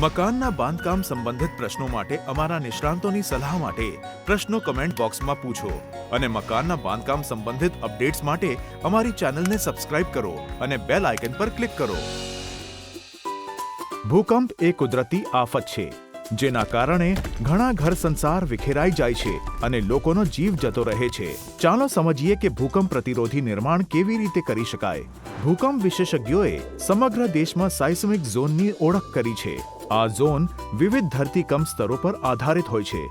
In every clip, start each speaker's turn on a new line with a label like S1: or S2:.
S1: મકાનના બાંધકામ સંબંધિત પ્રશ્નો માટે અમારા નિષ્ણાંતોની સલાહ માટે પ્રશ્નો કમેન્ટ બોક્સમાં પૂછો અને મકાનના બાંધકામ સંબંધિત અપડેટ્સ માટે અમારી ચેનલને સબસ્ક્રાઇબ કરો અને બેલ આઇકન પર ક્લિક કરો. ભૂકંપ એ કુદરતી આફત છે. જેના કારણે ઘણા ઘર સંસાર વિખેરાઈ જાય છે અને લોકોનો જીવ જતો રહે છે. ચાલો સમજીએ કે ભૂકંપ પ્રતિરોધી નિર્માણ કેવી રીતે કરી શકાય. ભૂકંપ વિશેષજ્ઞોએ સમગ્ર દેશમાં સાઇસ્મિક ઝોનની ઓળખ કરી છે. આ ઝોન વિવિધ ધરતીકંપ સ્તરો પર આધારિત હોય છે.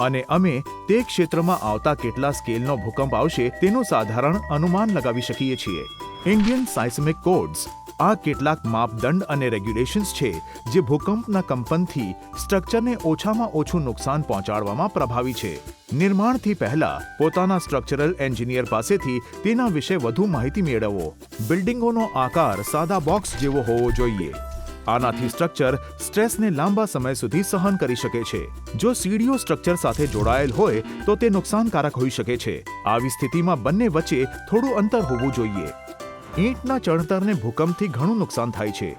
S1: અને અમે તે ક્ષેત્રમાં આવતા કેટલા સ્કેલનો ભૂકંપ આવશે તેનું સાધારણ અનુમાન લગાવી શકીએ છીએ. ઇન્ડિયન સાઇસ્મિક કોડ્સ આ કેટલાક માપદંડ અને રેગ્યુલેશન્સ છે, જે ભૂકંપના કંપનથી સ્ટ્રક્ચરને ઓછામાં ઓછું નુકસાન પહોંચાડવામાં પ્રભાવી છે. નિર્માણથી પહેલા પોતાના સ્ટ્રક્ચરલ એન્જિનિયર પાસેથી તેના વિશે વધુ માહિતી મેળવો. બિલ્ડિંગોનો આકાર સાદા બોક્સ જેવો હોવો જોઈએ. આનાથી સ્ટ્રક્ચર સ્ટ્રેસને લાંબા સમય સુધી સહન કરી શકે છે. જો સીડીઓ સ્ટ્રક્ચર સાથે જોડાયેલ હોય, તો તે નુકસાનકારક હોઈ શકે છે. આવી સ્થિતિમાં બંને વચ્ચે થોડું અંતર હોવું જોઈએ. ઈંટના ચણતરને ભૂકંપથી ઘણું નુકસાન થાય છે.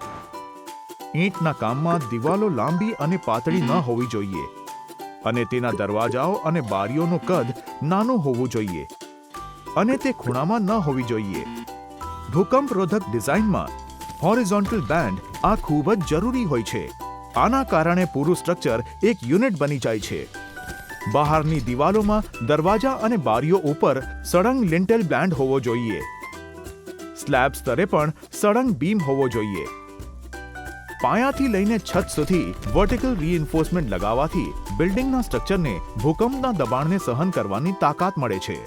S1: ઈંટના કામમાં દિવાલો લાંબી અને પાતળી ન હોવી જોઈએ. અને તેના દરવાજાઓ અને બારીઓનું કદ નાનું હોવું જોઈએ. અને તે ખૂણામાં ન હોવી જોઈએ. ભૂકંપરોધક ડિઝાઇનમાં હોરિઝોન્ટલ બેન્ડ આ ખૂબ જ જરૂરી હોય છે. આના કારણે પૂરું સ્ટ્રક્ચર એક યુનિટ બની જાય છે. બહારની દિવાલોમાં દરવાજા અને બારીઓ ઉપર સળંગ લિન્ટેલ બેન્ડ હોવો જોઈએ. સ્લેબ સ્તરે પણ સળંગ બીમ હોવો જોઈએ. પાયાથી લઈને છત સુધી વર્ટિકલ રીઇન્ફોર્સમેન્ટ લગાવવાથી બિલ્ડિંગના સ્ટ્રક્ચરને ભૂકંપના દબાણને સહન કરવાની તાકાત મળે છે.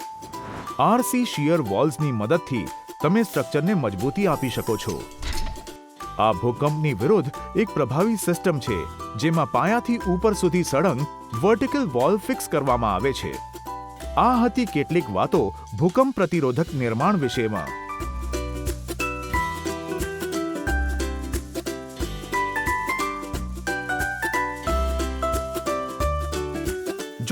S1: આરસી શિયર વોલ્સની મદદથી તમે સ્ટ્રક્ચરને મજબૂતી આપી શકો છો. આ ભૂકંપની વિરુદ્ધ એક પ્રભાવી સિસ્ટમ છે, જેમાં પાયાથી ઉપર સુધી સળંગ વર્ટિકલ વોલ ફિક્સ કરવામાં આવે છે. આ હતી કેટલીક વાતો ભૂકંપ પ્રતિરોધક નિર્માણ વિશેમાં.